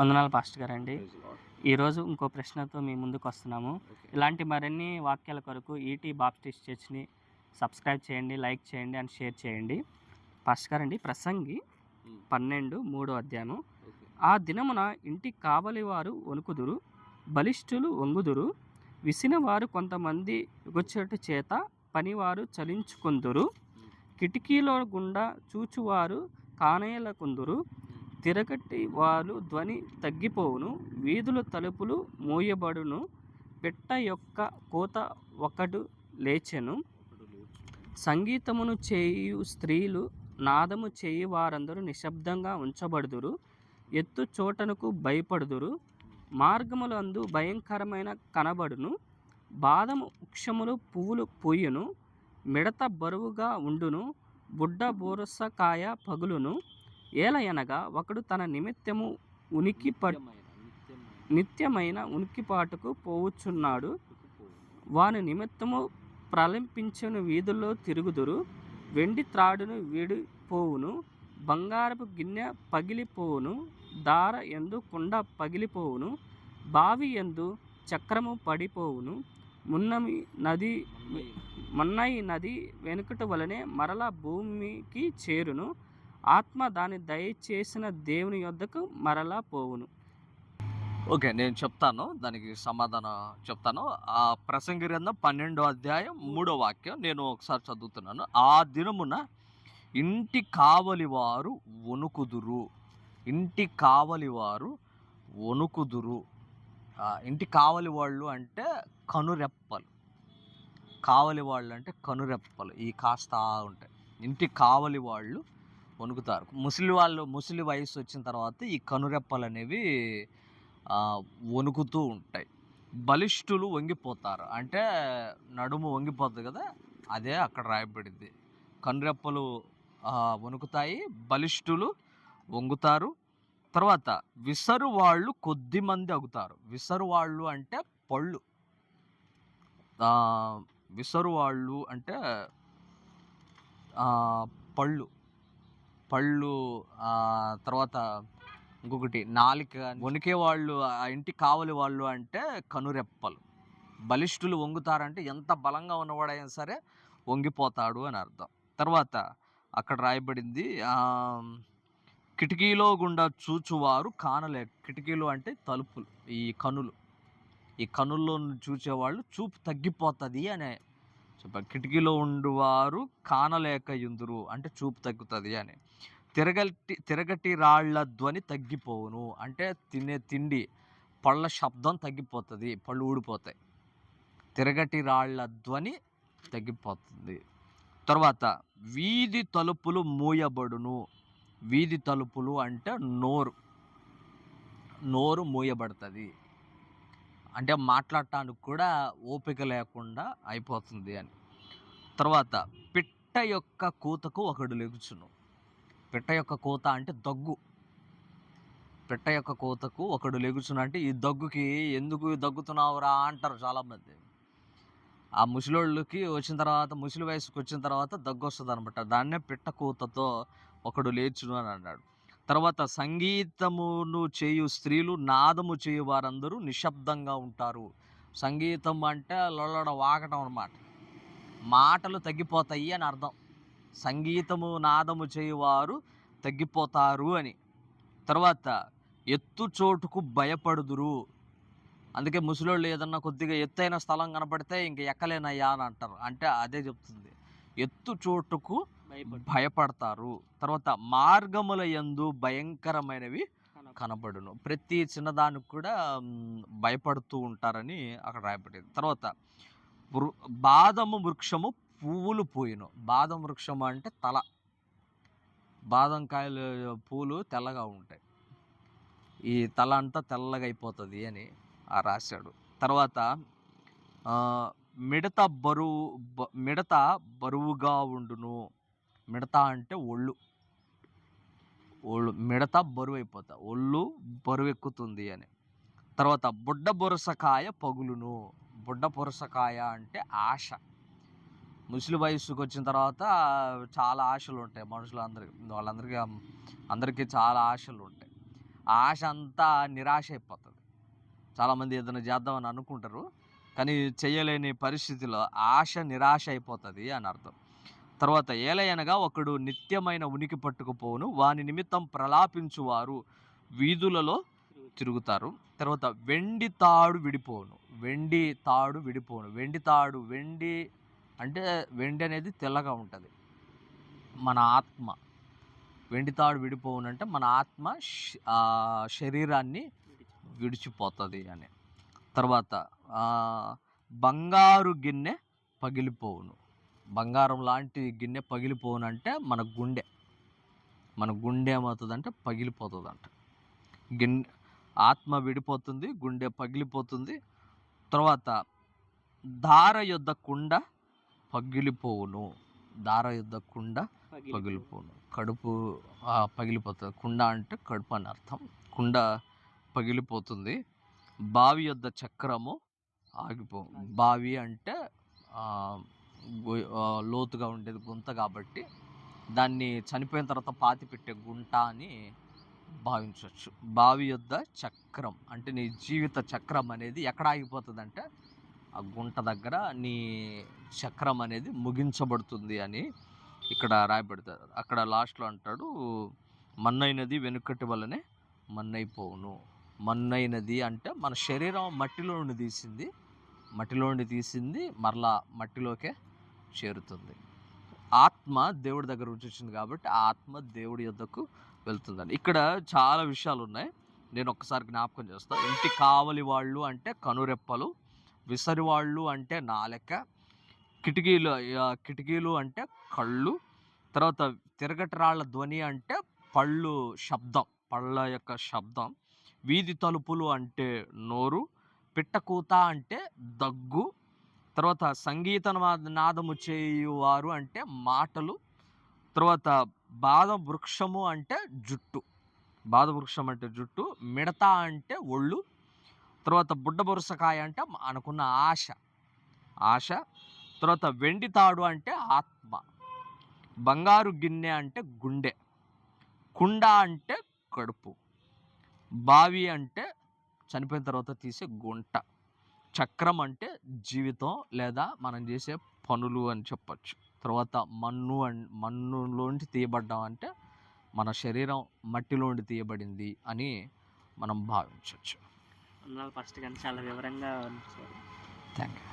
వందనాలు పాస్టర్ గారండి. ఈరోజు ఇంకో ప్రశ్నతో మీ ముందుకు వస్తున్నాము. ఇలాంటి మరిన్ని వాక్యాల కొరకు ఈటీ బాప్టిస్ట్ చర్చ్ని సబ్స్క్రైబ్ చేయండి లైక్ చేయండి అండ్ షేర్ చేయండి పాస్టర్ గారండి ప్రసంగి Hmm. పన్నెండు మూడో అధ్యాయము. ఆ దినమున ఇంటి కావలి వారు వణుకుదురు బలిష్ఠులు వంగుదురు విసిన వారు కొంతమంది ఎగుచ్చట చేత పనివారు చలించుకొందురు Hmm. కిటికీలో గుండా చూచువారు కానేలకుందురు. తిరగటి వారు ధ్వని తగ్గిపోవును వీధుల తలుపులు మూయబడును పిట్ట యొక్క కోత ఒకడు లేచెను. సంగీతమును చేయు స్త్రీలు నాదము చేయి వారందరూ నిశ్శబ్దంగా ఉంచబడుదురు ఎత్తు చోటనకు భయపడుదురు మార్గములందు భయంకరమైన కనబడును బాదము వృక్షములు పువ్వులు పూయును మిడత బరువుగా ఉండును బుడ్డ బోరసకాయ పగులును ఏలయనగా ఒకడు తన నిమిత్తము ఉనికి నిత్యమైన, ఉనికిపాటుకు పోవుచున్నాడు. వాని నిమిత్తము ప్రలంపించిన వీధుల్లో తిరుగుదురు. వెండి త్రాడును వీడిపోవును. బంగారపు గిన్నె పగిలిపోవును. దార ఎందు కుండ పగిలిపోవును. బావి ఎందు చక్రము పడిపోవును. మున్నమి నది. మన్నయి నది వెనుకట వలనే మరల భూమికి చేరును. ఆత్మ దాని దయచేసిన దేవుని యొద్దకు మరలా పోవును. ఓకే నేను చెప్తాను దానికి సమాధానం చెప్తాను. ఆ ప్రసంగి గ్రంథం పన్నెండో అధ్యాయం మూడో వాక్యం నేను ఒకసారి చదువుతున్నాను. ఆ దినమున ఇంటి కావలి వారు వణుకుదురు. ఇంటి కావలి వారు వణుకుదురు. ఇంటి కావలి వాళ్ళు అంటే కనురెప్పలు. కావలి వాళ్ళు అంటే కనురెప్పలు ఈ కాస్త ఉంటాయి. ఇంటి కావలి వాళ్ళు వణుకుతారు ముసలి వాళ్ళు ముసలి వయసు వచ్చిన తర్వాత ఈ కనురెప్పలు అనేవి వణుకుతూ ఉంటాయి. బలిష్ఠులు వంగిపోతారు. అంటే నడుము వంగిపోతుంది కదా అదే అక్కడ రాయబడింది. కనురెప్పలు వణుకుతాయి బలిష్ఠులు వంగుతారు. తర్వాత విసరు వాళ్ళు కొద్ది మంది అగుతారు. విసరు వాళ్ళు అంటే పళ్ళు. విసరు వాళ్ళు అంటే పళ్ళు. పళ్ళు తర్వాత ఇంకొకటి నాలిక. వణికే వాళ్ళు ఆ ఇంటి కావలి వాళ్ళు అంటే కనురెప్పలు. బలిష్ఠులు వంగుతారంటే ఎంత బలంగా ఉన్నవాడైనా సరే వంగిపోతాడు అని అర్థం. తర్వాత అక్కడ రాయబడింది కిటికీలో గుండా చూచువారు కానలే. కిటికీలు అంటే తలుపులు ఈ కనులు. ఈ కనుల్లో చూచేవాళ్ళు చూపు తగ్గిపోతుంది అనే చెప్ప కిటికీలో ఉండువారు కానలేక ఎందురు అంటే చూపు తగ్గుతుంది అని. తిరగటి తిరగటి రాళ్ళ ధ్వని తగ్గిపోవును. అంటే తినే తిండి పళ్ళ శబ్దం తగ్గిపోతుంది పళ్ళు ఊడిపోతాయి. తిరగటి రాళ్ళ ధ్వని తగ్గిపోతుంది. తర్వాత వీధి తలుపులు మూయబడును. వీధి తలుపులు అంటే నోరు. నోరు మూయబడుతుంది. అంటే మాట్లాడటానికి కూడా ఓపిక లేకుండా అయిపోతుంది అని. తర్వాత పిట్ట యొక్క కూతకు ఒకడు లెగుచును. పిట్ట యొక్క కోత అంటే దగ్గు. పిట్ట యొక్క కోతకు ఒకడు లెగుచున్నా అంటే ఈ దగ్గుకి ఎందుకు దగ్గుతున్నావురా? అంటారు చాలామంది. ఆ ముసలోళ్ళకి వచ్చిన తర్వాత ముసలి వయసుకు వచ్చిన తర్వాత దగ్గు వస్తుంది అనమాట దాన్నే పిట్ట కూతతో ఒకడు లేచును అని అన్నాడు. తర్వాత సంగీతమును చేయు స్త్రీలు నాదము చేయు వారందరూ నిశ్శబ్దంగా ఉంటారు. సంగీతం అంటే లొల్లడ వాగటం అనమాట మాటలు తగ్గిపోతాయి అని అర్థం. సంగీతము నాదము చేయువారు తగ్గిపోతారు అని. తర్వాత ఎత్తు చోటుకు భయపడుదురు. అందుకే ముసలోళ్ళు ఏదన్నా కొద్దిగా ఎత్తైన స్థలం కనపడితే ఇంక ఎక్కలేనయ్యా అని అంటారు. అంటే అదే చెప్తుంది. ఎత్తు చోటుకు భయపడు భయపడతారు. తర్వాత మార్గముల యందు భయంకరమైనవి కనబడును ప్రతి చిన్నదానికి కూడా భయపడుతూ ఉంటారని అక్కడ రాయబడింది. తర్వాత బాదము వృక్షము పువ్వులు పోయిను. బాదం వృక్షం అంటే తల. బాదం కాయలు పూలు తెల్లగా ఉంటాయి. ఈ తల అంతా తెల్లగా అయిపోతుంది అని ఆ రాశాడు. తర్వాత మిడత బరువు మిడత బరువుగా ఉండును. మిడత అంటే ఒళ్ళు. ఒళ్ళు మిడత బరువు అయిపోతా. ఒళ్ళు బరువు ఎక్కుతుంది అని. తర్వాత బుడ్డ బొరసకాయ పగులును. బుడ్డ బొరసకాయ అంటే ఆశ. ముసలి వయసుకు వచ్చిన తర్వాత చాలా ఆశలు ఉంటాయి మనుషులందరికీ. వాళ్ళందరికీ అందరికీ చాలా ఆశలు ఉంటాయి ఆశ అంతా నిరాశ అయిపోతుంది. చాలామంది ఏదైనా చేద్దామని అనుకుంటారు కానీ చేయలేని పరిస్థితిలో ఆశ నిరాశ అయిపోతుంది అని అర్థం. తర్వాత ఏలయనగా ఒకడు నిత్యమైన ఉనికి పట్టుకుపోవును వాని నిమిత్తం ప్రలాపించువారు వీధులలో తిరుగుతారు. తర్వాత వెండి తాడు విడిపోను వెండి తాడు విడిపోను వెండి తాడు వెండి అంటే వెండి అనేది తెల్లగా ఉంటుంది. మన ఆత్మ. వెండి తాడు విడిపోవునంటే మన ఆత్మ శ- శరీరాన్ని విడిచిపోతుంది అని. తర్వాత బంగారు గిన్నె పగిలిపోవును. బంగారం లాంటి గిన్నె పగిలిపోవును అంటే మన గుండె. మన గుండె ఏమవుతుందంటే పగిలిపోతుందంట. గిన్నె ఆత్మ విడిపోతుంది గుండె పగిలిపోతుంది. తర్వాత దార యొద్ద కుండ పగిలిపోవును. దార కుండ పగిలిపోను కడుపు పగిలిపోతుంది. కుండ అంటే కడుపు అని అర్థం. కుండ పగిలిపోతుంది. బావి యొద్ద చక్రము ఆగిపో బావి అంటే లోతుగా ఉండేది గుంత కాబట్టి దాన్ని చనిపోయిన తర్వాత పాతి పెట్టే గుంట అని భావించవచ్చు. బావి యొద్ద చక్రం అంటే నీ జీవిత చక్రం అనేది ఎక్కడ ఆగిపోతుంది అంటే ఆ గుంట దగ్గర నీ చక్రం అనేది ముగించబడుతుంది అని ఇక్కడ రాయబడతారు అక్కడ లాస్ట్లో అంటాడు మన్నైనది వెనుకటి వల్లనే మన్నైపోవును మన్నైనది అంటే మన శరీరం మట్టిలో నుండి తీసింది మట్టిలో నుండి తీసింది మరలా మట్టిలోకే చేరుతుంది. ఆత్మ దేవుడి దగ్గర నుంచి వచ్చింది కాబట్టి ఆత్మ దేవుడి యొద్దకు వెళ్తుందని ఇక్కడ చాలా విషయాలు ఉన్నాయి. నేను ఒక్కసారి జ్ఞాపకం చేస్తాను ఇంటి కావలి వాళ్ళు అంటే కనురెప్పలు విసరి వాళ్ళు అంటే నాలెక్క కిటికీలు కిటికీలు అంటే కళ్ళు తర్వాత తిరగటరాళ్ళ ధ్వని అంటే పళ్ళు శబ్దం పళ్ళ యొక్క శబ్దం వీధి తలుపులు అంటే నోరు పిట్టకూత అంటే దగ్గు తర్వాత సంగీత నాదము చేయువారు అంటే మాటలు తర్వాత బాదం వృక్షము అంటే జుట్టు బాదం వృక్షం అంటే జుట్టు మిడత అంటే ఒళ్ళు తర్వాత బుడ్డ బొరుసకాయ అంటే అనుకున్న ఆశ ఆశ తర్వాత వెండి తాడు అంటే ఆత్మ బంగారు గిన్నె అంటే గుండె కుండ అంటే కడుపు బావి అంటే చనిపోయిన తర్వాత తీసే గుంట చక్రం అంటే జీవితం లేదా మనం చేసే పనులు అని చెప్పచ్చు. తర్వాత మన్ను అన్ మన్నులోంచి తీయబడ్డాం అంటే మన శరీరం మట్టిలోండి తీయబడింది అని మనం భావించవచ్చు ఫస్ట్ కానీ చాలా వివరంగా థ్యాంక్ యూ